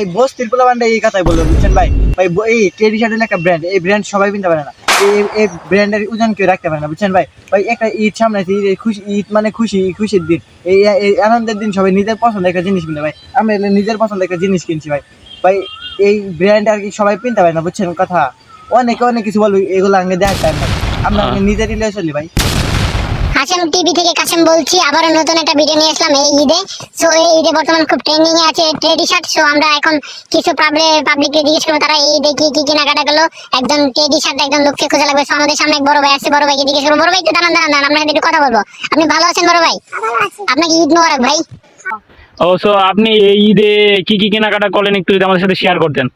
এই বস্তির পোলা বান্ডা এই কথাই বলল বুঝছেন ভাই? ভাই এই শার্টের একটা ব্র্যান্ড এই ব্র্যান্ড সবাই কিনতে পারে না। এই ব্র্যান্ডের ওজন কেউ রাখতে পারে না বুঝছেন ভাই? ভাই একটা ঈদ সামনে খুশি ঈদ মানে খুশি খুশির দিন। এই আনন্দের দিন সবাই নিজের পছন্দের একটা জিনিস কিনে ভাই। আমি নিজের পছন্দের একটা জিনিস কিনছি ভাই। ভাই এই ব্র্যান্ড আর কি সবাই কিনতে পারে না বুঝছেন কথা? অনেকে অনেক কিছু বলবে এগুলো আগে দেখার টাইম নাই। আমরা আগে নিজেরই চলি ভাই। হাসেম টিভি থেকে কাসেম বলছি আবারও নতুন একটা ভিডিও নিয়ে আসলাম এই ঈদে। সো এই ঈদে বর্তমান খুব ট্রেন্ডিং এ আছে ট্রেডি শার্ট সো আমরা এখন কিছু পাবলিক পাবলিককে জিজ্ঞেস করব তারা এই ঈদে কি কি কেনাকাটা করল? একজন ট্রেডি শার্ট একজন লোককে খোঁজা লাগবে। So, আমাদের সামনে এক বড় ভাই আছে বড় ভাইকে জিজ্ঞেস করব বড় ভাই একটু দাঁড়ান দাঁড়ান দাঁড়ান আপনার সাথে একটু কথা বলব। আপনি ভালো আছেন বড় ভাই? আপনাকে ঈদ মোবারক ভাই। ও সো আপনি এই ঈদে কি কি কেনাকাটা করলেন? একটু যদি আমাদের সাথে শেয়ার করতেন।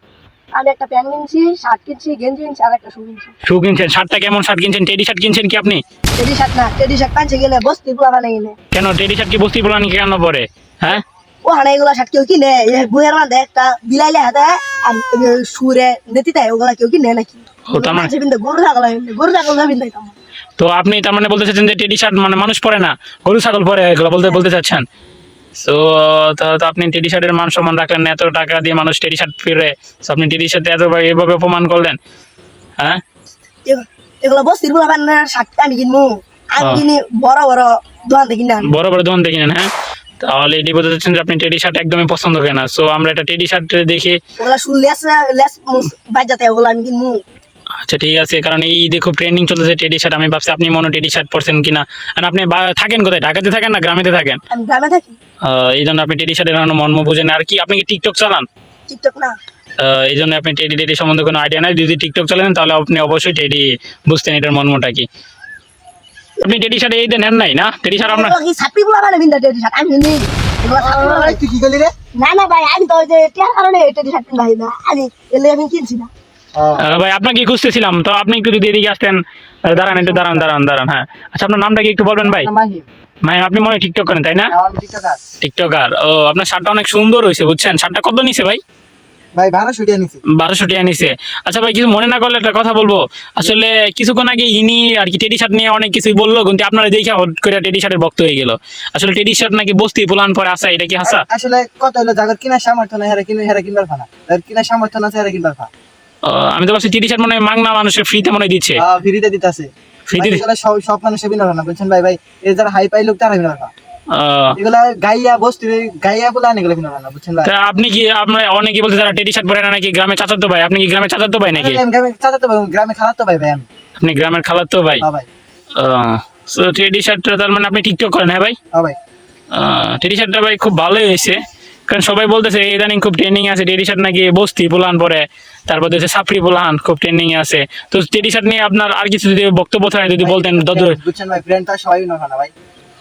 আমি একটা প্যান্ট কিনছি শার্ট কিনছি গেঞ্জি কিনছি আর একটা শু কিনছি। শু কিনছেন শার্টটা কেমন শার্ট কিনছেন? টেডি শার্ট কিনছেন কি আপনি? টেডি শার্ট না টেডি শার্ট পাঞ্চে গেলে বস্তি পুরা বানাই গেলে কেন টেডি শার্ট কি বস্তি বলান কেন পরে হ্যাঁ ও হানা এগুলা শার্ট কেউ কিনে বুয়ের মধ্যে একটা বিলাইলে হাতে আর সুরে ওগুলা কেউ কিনে নাকি? মানে- গরু ছাগল গরু ছাগল না তো আপনি তার মানে বলতে চাচ্ছেন যে টেডি শার্ট মানে মানুষ পরে না গরু ছাগল পরে এগুলো বলতে বলতে চাচ্ছেন? তো তো তো আপনি টেডি শার্টের মান সম্মান রাখলেন না, এত টাকা দিয়ে মানুষ টেডি শার্ট ফিরে আপনি টেডি শার্টে এত এভাবে অপমান করলেন হ্যাঁ? এগুলো বস্তির পুরা বানানোর শার্ট আমি কিনবো। আমি হ্যাঁ। কিনি বড় বড় দোকান থেকে কিনে বড় বড় দোকান দেখে নেন হ্যাঁ? তাহলে এটি বলতে চাচ্ছেন যে আপনি টেডি শার্ট একদমই পছন্দ করেন না। সো আমরা একটা টেডি শার্ট দেখে। ওগুলা শুন লেস লেস বাজাতে ওগুলা আমি কিনবো। আচ্ছা ঠিক আছে কারণ এই দেখো ট্রেন্ডিং চলতেছে টেডি শার্ট আমি ভাবছি আপনি মনে টেডি শার্ট পরছেন কিনা। আর আপনি থাকেন কোথায়? ঢাকাতে থাকেন না গ্রামেতে থাকেন? আমি গ্রামে থাকি। এই জন্য আপনি টেডি শার্টের মর্ম বুঝেন না। আর কি আপনি কি টিকটক চালান? টিকটক না। এই জন্য আপনি টেডি টেডি সম্বন্ধে কোনো আইডিয়া নাই। যদি টিকটক চালান তাহলে আপনি অবশ্যই টেডি বুঝতেন এটার মর্মটা কি। আপনি টেডি শার্ট এই দেন নাই না? টেডি শার্ট আপনার ছাপি বানাই বিন্দু টেডি শার্ট আমি বানাই- তুই কি করলি রে? না না ভাই আমি তো ওই যে টিয়ার কারণে টেডি শার্ট হয় না। আমি এলে আমি কিনছি না। ভাই আপনাকে খুঁজতেছিলাম তো আপনি একটু যদি এদিকে আসতেন। দাঁড়ান একটু দাঁড়ান দাঁড়ান দাঁড়ান হ্যাঁ। আচ্ছা আপনার নামটা কি একটু বলবেন ভাই? ভাই আপনি মনে হয় টিকটক করেন তাই না? টিকটকার টিকটকার ও আপনার শার্টটা অনেক সুন্দর হয়েছে বুঝছেন? শার্টটা কত নিছে ভাই? ভাই নিছি। বারোশো নিছে। আচ্ছা ভাই কিছু মনে না করলে একটা কথা বলব। আসলে কিছুক্ষণ আগে ইনি আর কি টেডি শার্ট নিয়ে অনেক কিছুই বলল কিন্তু আপনারা দেখে হট করে টেডি শার্টের বক্ত হয়ে গেল। আসলে টেডি শার্ট নাকি বস্তি পুলান পরে আসা এটা কি হাসা? আসলে কত হলো কিনা সামর্থ্য নাই হেরা কিনে হেরা কিনবার ফানা যার কিনা সামর্থ্য না হেরা কিনবার আমি তো ভাবছি টেডি শার্ট মনে হয় মাংনা মানুষের ফ্রিতে মনে হয় দিচ্ছে। ফ্রিতে দিতাছে। ফ্রিতে সব মানুষের বিনা বুঝছেন ভাই? ভাই এই যারা হাই পাই লোক তারা বিনা না এগুলা গাইয়া বস্তু গাইয়া বলে আনে এগুলো বিনা না বুঝছেন ভাই তা আপনি কি আপনার অনেকে বলতে যারা টেডি শার্ট পরে না নাকি গ্রামে চাচাতো ভাই? আপনি কি গ্রামে চাচাতো ভাই নাকি? গ্রামে চাচাতো ভাই গ্রামে খারাপ তো ভাই ভাই আপনি গ্রামের খালাতো ভাই? ভাই। সো টেডি শার্টটা তার মানে আপনি টিকটক করেন হ্যাঁ ভাই? টেডি শার্টটা ভাই খুব ভালোই হয়েছে। কারণ সবাই বলতেছে ইদানিং খুব ট্রেন্ডিং আছে টেডি শার্ট নাকি বস্তি পোলান পরে। তারপর হচ্ছে সাফরি পোলান খুব ট্রেন্ডিং আছে। তো টেডি শার্ট নিয়ে আপনার আর কিছু যদি বক্তব্য থাকে যদি বলতেন দাদু বুঝছেন ভাই ব্র্যান্ডটা সবাই না ভাই।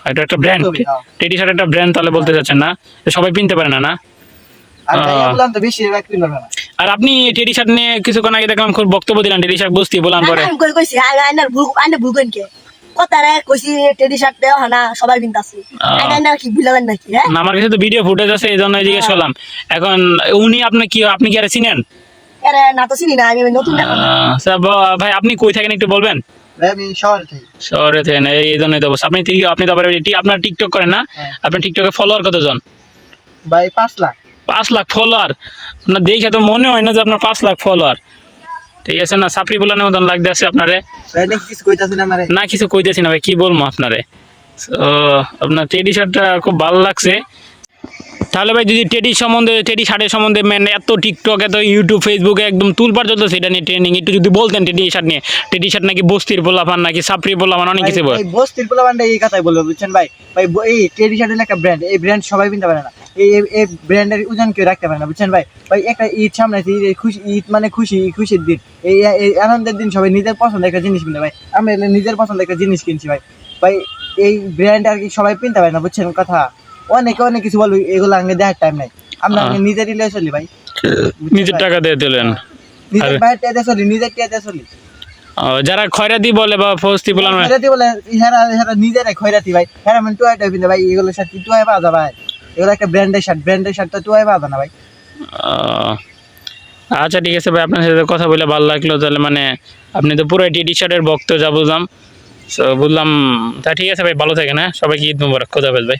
এটা একটা ব্র্যান্ড হ্যাঁ। টেডি শার্ট একটা ব্র্যান্ড তাহলে বলতে চাচ্ছেন না? সবাই কিনতে পারে না না? আর আপনি টেডি শার্ট নিয়ে কিছুক্ষণ আগে দেখলাম খুব বক্তব্য দিলেন টেডি শার্ট বস্তি পোলান পরে। কই কইছি আইনার ভুল আইনার ভুল কইন কে? কথারে কইছি টেডি শার্ট দেও হানা সবাই কিনতাছে আহ। আইনার কি বুঝলেন নাকি হ্যাঁ? না, আমার কাছে তো ভিডিও ফুটেজ আছে এই জন্য জিজ্ঞেস করলাম এখন উনি আপনি কি আপনি কি আর চিনেন? না তো চিনি না আমি নতুন দেখা আহ, স্যার, ব- ভাই আপনি কই থাকেন একটু বলবেন? শহর থাকেন? এই জন্যই তো। আপনি তো আবার আপনার টিকটক করেন না? হ্যাঁ। আপনার টিকটকে ফলোয়ার কতজন? ভাই পাঁচ লাখ। পাঁচ লাখ ফলোয়ার আপনার দেখে তো মনে হয় না যে আপনার পাঁচ লাখ ফলোয়ার ঠিক আছে না সাপড়ি বলানোর মতন লাগতে আছে আপনারে। না কিছু কইতেছি না ভাই কি বলব আপনারে? আপনার টেডি শার্টটা খুব ভালো লাগছে। তাহলে ভাই যদি টেডি সম্বন্ধে টেডি শার্টের সম্বন্ধে মানে এত টিকটক এত ইউটিউব ফেসবুকে একদম তুলপার চলতেছে এটা নিয়ে ট্রেনিং একটু যদি বলতেন টেডি শার্ট নিয়ে। টেডি শার্ট নাকি বস্তির পোলাপান, নাকি সাপড়ি পোলাপান, অনেক কিছু বল। বস্তির পোলা বান্ডা এই কথাই বলব বুঝছেন ভাই? ভাই এই টেডি শার্টের একটা ব্র্যান্ড এই ব্র্যান্ড সবাই কিনতে পারে না। এই, এই- ব্র্যান্ডের ওজন কেউ রাখতে পারে না, বুঝছেন ভাই? ভাই, একটা ঈদ সামনে আছে খুশি, ঈদ মানে খুশি খুশির দিন। এই আনন্দের দিন সবাই নিজের পছন্দের একটা জিনিস কিনে, ভাই। আমি নিজের পছন্দের একটা জিনিস কিনছি, ভাই। ভাই, এই ব্র্যান্ড আর কি সবাই কিনতে পারে না, বুঝছেন কথা? অনেকে অনেক কিছু বলবে এগুলো আগে দেখার টাইম নাই। আমরা আগে নিজেরই লিয়ে চলি ভাই। নিজের টাকা দিয়ে দিলেন। নিজের বাইরে টেতে চলি নিজের টেতে চলি। যারা খয়রাতি বলে বা ফস্তি পোলান খয়রাতি বলে হেরা হেরা নিজেরাই খয়রাতি ভাই। হেরা মানে টুয়াই টাইপ ভাই এগুলো শার্ট টুয়াই পাওয়া ভাই? এগুলো একটা ব্র্যান্ডের শার্ট ব্র্যান্ডের শার্ট তো টুয়াই পাওয়া না ভাই। আচ্ছা ঠিক আছে ভাই আপনার সাথে কথা বলে ভালো লাগল তাহলে মানে আপনি তো পুরো টি শার্টের ভক্ত যা বুঝলাম। সো বুঝলাম। তা ঠিক আছে ভাই ভালো থাকেন হ্যাঁ? সবাইকে ঈদ মুবারক খোদা ভাই।